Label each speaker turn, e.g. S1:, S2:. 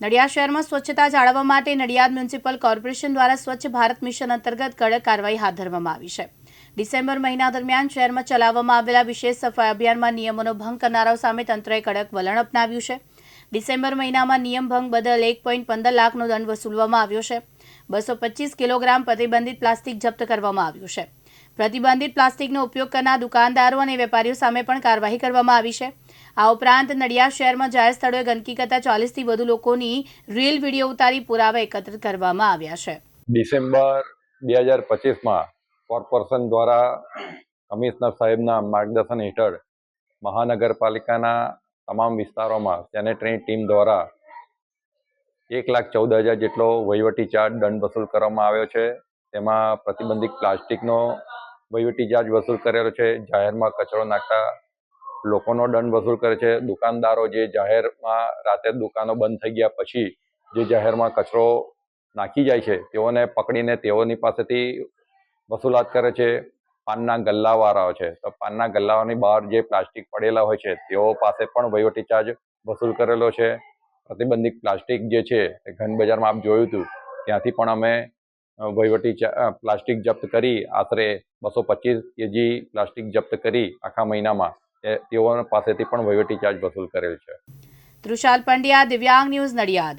S1: નડિયાદ શહેરમાં સ્વચ્છતા જાળવવા માટે નડિયાદ મ્યુનિસિપલ કોર્પોરેશન દ્વારા સ્વચ્છ ભારત મિશન અંતર્ગત કડક કાર્યવાહી હાથ ધરવામાં આવી છે. ડિસેમ્બર મહિના દરમિયાન શહેરમાં ચલાવવામાં આવેલા વિશેષ સફાઈ અભિયાનમાં નિયમોનો ભંગ કરનારાઓ સામે તંત્રએ કડક વલણ અપનાવ્યું છે. ડિસેમ્બર મહિનામાં નિયમ ભંગ બદલ એક પોઈન્ટ પંદર લાખનો દંડ વસૂલવામાં આવ્યો છે. બસો પચીસ કિલોગ્રામ પ્રતિબંધિત પ્લાસ્ટિક જપ્ત કરવામાં આવ્યું છે. પ્રતિબંધિત પ્લાસ્ટિકનો ઉપયોગ કરનાર દુકાનદારો અને વેપારીઓ સામે પણ કાર્યવાહી કરવામાં આવી છે. આ ઉપરાંત નડિયાદ શહેરમાં જાહેર સ્થળોએ ગંદકી કરતા ચાલીસથી વધુ લોકોની રીલ વીડિયો ઉતારી પુરાવા એકત્રિત કરવામાં આવ્યા છે.
S2: ડિસેમ્બર બે હજાર પચીસમાં કોર્પોરેશન દ્વારા કમિશનર સાહેબના માર્ગદર્શન હેઠળ મહાનગરપાલિકાના તમામ વિસ્તારોમાં સેનેટરી ટીમ દ્વારા એક લાખ ચૌદ હજાર જેટલો વહીવટી ચાર્જ દંડ વસૂલ કરવામાં આવ્યો છે. તેમાં પ્રતિબંધિત પ્લાસ્ટિકનો વહીવટી ચાર્જ વસૂલ કરેલો છે. જાહેરમાં કચરો નાખતા લોકોનો દંડ વસૂલ કરે છે. દુકાનદારો જે જાહેરમાં રાતે દુકાનો બંધ થઈ ગયા પછી જે જાહેરમાં કચરો નાખી જાય છે, તેઓને પકડીને તેઓની પાસેથી વસૂલાત કરે છે. પાનના ગલ્લાવાળાઓ છે. તો પાનના ગલ્લાઓની બહાર જે પ્લાસ્ટિક પડેલા હોય છે, તેઓ પાસે પણ વહીવટી ચાર્જ વસૂલ કરેલો છે. પ્રતિબંધિત પ્લાસ્ટિક જે છે એ ઘન બજારમાં આપ જોયું હતું. ત્યાંથી પણ અમે વહીવટી પ્લાસ્ટિક જપ્ત કરી, આશરે બસો પચીસ કેજી પ્લાસ્ટિક જપ્ત કરી આખા મહિનામાં તેઓ પાસેથી પણ વહીવટી ચાર્જ વસૂલ કરેલ છે.
S1: તૃષાલ પંડ્યા, દિવ્યાંગ ન્યૂઝ નડિયાદ.